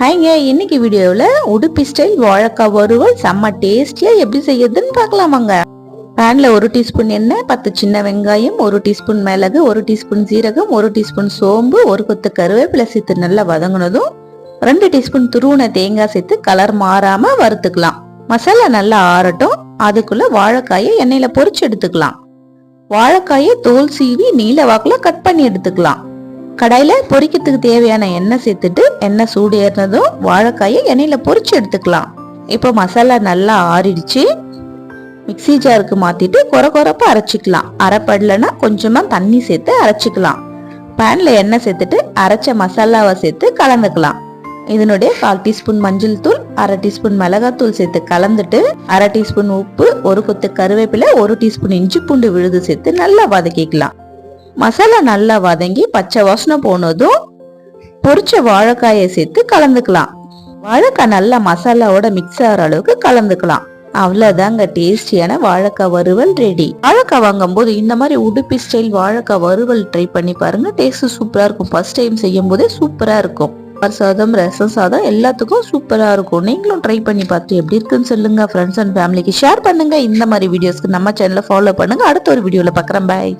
ஹாய்ங்க இன்னைக்கு வீடியோவில் உடுப்பி ஸ்டைல் வாழைக்காய் வறுவல் செம்ம டேஸ்டியாக எப்படி செய்யறதுன்னு பார்க்கலாமாங்க பேனில் ஒரு டீஸ்பூன் எண்ணெய் பத்து சின்ன வெங்காயம் ஒரு டீஸ்பூன் மிளகு ஒரு டீஸ்பூன் சீரகம் ஒரு டீஸ்பூன் சோம்பு ஒரு கொத்து கருவேப்பிலை சேர்த்து நல்லா வதங்கினதும் ரெண்டு டீஸ்பூன் துருவன தேங்காய் சேர்த்து கலர் மாறாமல் வறுத்துக்கலாம். மசாலா நல்லா ஆறட்டும் அதுக்குள்ளே வாழைக்காயை எண்ணெயில் பொறிச்சு எடுத்துக்கலாம். வாழைக்காயை தோல் சீவி நீல வாக்கில் கட் பண்ணி எடுத்துக்கலாம். கடாயில் பொரிக்கிறதுக்கு தேவையான எண்ணெய் சேர்த்துட்டு எண்ணெய் சூடு ஏறினதும் வாழைக்காயை எண்ணெயில் பொரிச்சு எடுத்துக்கலாம். இப்போ மசாலா நல்லா ஆறிடுச்சு. மிக்ஸி ஜாருக்கு மாற்றிட்டு குறை குறைப்பா அரைச்சிக்கலாம். அரைப்படலைன்னா கொஞ்சமாக தண்ணி சேர்த்து அரைச்சிக்கலாம். பேனில் எண்ணெய் சேர்த்துட்டு அரைச்ச மசாலாவை சேர்த்து கலந்துக்கலாம். இதனுடைய கால் டீஸ்பூன் மஞ்சள் தூள் அரை டீஸ்பூன் மிளகாத்தூள் சேர்த்து கலந்துட்டு அரை டீஸ்பூன் உப்பு ஒரு கொத்து கருவேப்பிலை ஒரு டீஸ்பூன் இஞ்சி பூண்டு விழுது சேர்த்து நல்லா வதக்கிக்கலாம். மசாலா நல்லா வதங்கி பச்சை வாசனை போனதும் பொரிச்ச வாழைக்காயை சேர்த்து கலந்துக்கலாம். வாழைக்காய் நல்லா மசாலாவோட மிக்ஸ் ஆகிற அளவுக்கு கலந்துக்கலாம். அவ்வளோதாங்க டேஸ்டியான வாழைக்காய் வறுவல் ரெடி வாழைக்காய் வாங்கும் போது இந்த மாதிரி உடுப்பி ஸ்டைல் வாழைக்காய் வறுவல் ட்ரை பண்ணி பாருங்க டேஸ்ட் சூப்பராக இருக்கும். ஃபர்ஸ்ட் டைம் செய்யும் போதே சூப்பராக இருக்கும். சாதம் ரசம் சாதம் எல்லாத்துக்கும் சூப்பராக இருக்கும். நீங்களும் ட்ரை பண்ணி பார்த்து எப்படி இருக்குன்னு சொல்லுங்க. ஃப்ரெண்ட்ஸ் அண்ட் ஃபேமிலிக்கு ஷேர் பண்ணுங்க. இந்த மாதிரி வீடியோஸ்க்கு நம்ம சேனலை ஃபாலோ பண்ணுங்க. அடுத்த ஒரு வீடியோவில் பார்க்குறேன் பாய்